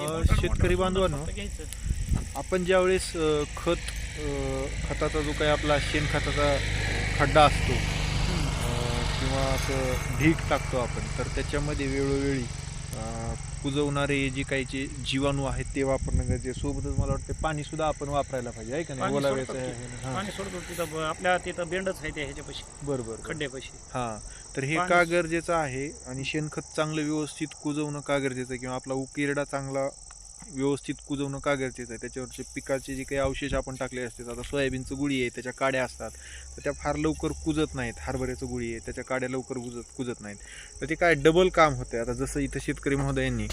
शेतकरी बांधवांनो आपण ज्यावेळेस खत खताचा जो काही आपला शेणखताचा खड्डा असतो किंवा असं ढीक टाकतो आपण तर त्याच्यामध्ये वेळोवेळी कुजवणारे जे काही जे जीवाणू आहेत ते वापरणं गरजेचं सोबतच मला वाटतं पाणी सुद्धा आपण वापरायला पाहिजे आहे का नाही? ओलाव्याचं आहे आपल्या तिथं बेंडच आहे त्या ह्याच्यापाशी बरं बरं बरं. खड्ड्यापाशी. हां. तर हे का गरजेचं आहे? आणि शेणखत चांगलं व्यवस्थित कुजवणं का गरजेचं आहे? किंवा आपला उकिरडा चांगला व्यवस्थित कुजवणं का गरजेचं आहे? त्याच्यावरचे पिकाचे जे काही अवशेष आपण टाकले असतात आता सोयाबीनचं गुळी आहे त्याच्या काड्या असतात. तर त्या फार लवकर कुजत नाहीत हरभऱ्याचं गुळी आहे त्याच्या काड्या लवकर कुजत कुजत नाहीत. तर ते काय डबल काम होते आता जसं इथं शेतकरी महोदयांनी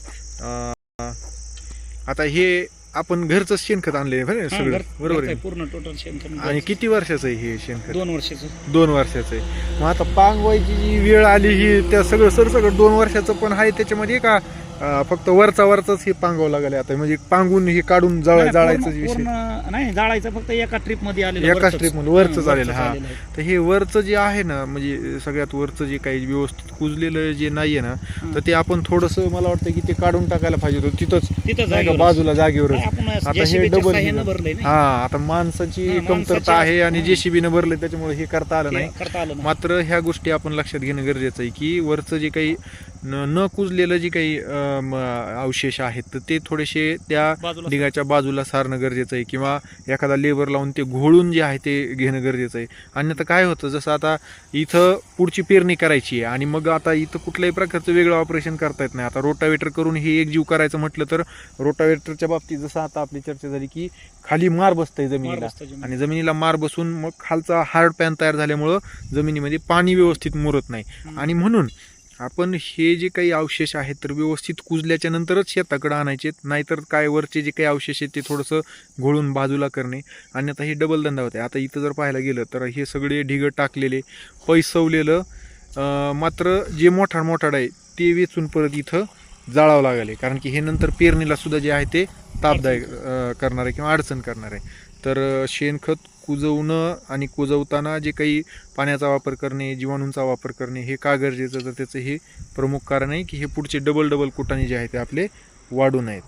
आता हे आपण घरचं शेणखत आणले सगळं. बरोबर आहे. पूर्ण टोटल शेणखत आणि किती वर्षाचं आहे हे शेणखत? दोन वर्षाचं. दोन वर्षाचं आहे. मग आता पांगवायची जी वेळ आली ही त्या सगळं सरसकट दोन वर्षाचं पण आहे त्याच्यामध्ये का अं, फक्त वरचा वरचाच हे पांगावं लागले आता. म्हणजे पांगून हे काढून जाळ नाही, जाळायचं पूर्ण- विषय. पूर्ण नाही जाळायचं फक्त एका ट्रिपमध्ये आलेलं एका वरचंच. ट्रिपमध्ये वरच झालेलं हा. आलेलं आहे. तर हे वरचं जे आहे ना म्हणजे सगळ्यात वरचं जे काही व्यवस्थित कुजलेलं जे नाहीये ना तर ते आपण थोडस मला वाटतं की ते काढून टाकायला पाहिजे होतं. तिथंच. तिथं नाही का जागेवरच. बाजूला जागेवरच. नाही, आपण आता हे JCB च्या डबल. भरलंय ना हा आता माणसाची हा, कमतरता माणसाची- आहे आणि हा. जेसीबीनं भरले त्याच्यामुळे हे करता आलं नाही. ते करता आलं नाही. मात्र ह्या गोष्टी आपण लक्षात घेणं गरजेचं आहे की वरचं जे काही न न कुजलेलं जे काही अवशेष आहेत तर ते थोडेसे त्या ढिगाच्या बाजूला सारणं गरजेचं आहे किंवा एखादा लेबर लावून ते घोळून जे आहे ते घेणं गरजेचं आहे अन्यथा काय होतं जसं आता इथं पुढची पेरणी करायची आहे आणि मग आता इथं कुठल्याही प्रकारचं वेगळं ऑपरेशन करता येत नाही आता रोटावेटर करून हे एक जीव करायचं म्हटलं तर रोटावेटरच्या बाबतीत जसं आता आपली चर्चा झाली की खाली मार बसतंय जमिनीला. आणि जमिनीला मार बसून मग खालचा हार्ड पॅन तयार झाल्यामुळं जमिनीमध्ये पाणी व्यवस्थित मुरत नाही. आणि म्हणून आपण हे जे काही अवशेष आहेत तर व्यवस्थित कुजल्याच्या नंतरच शेताकडे आणायचे नाहीतर काय वरचे जे काही अवशेष आहेत ते थोडंसं घोळून बाजूला करणे. आणि आता हे डबल धंदा होते आता इथं जर पाहायला गेलं तर हे सगळे ढिगं टाकलेले पैसवलेलं मात्र जे मोठाड मोठाड आहे ते वेचून परत इथं जाळावं लागले. कारण की हे नंतर पेरणीला सुद्धा जे आहे ते तापदायक करणार आहे किंवा अडचण करणार. आहे तर शेणखत कुजवणं आणि कुजवताना जे काही पाण्याचा वापर करणे जीवाणूंचा वापर करणे हे का गरजेचं? तर त्याचं हे प्रमुख कारण आहे की हे पुढचे डबल डबल कुटाणे जे आहेत ते आपले वाढू नयेत.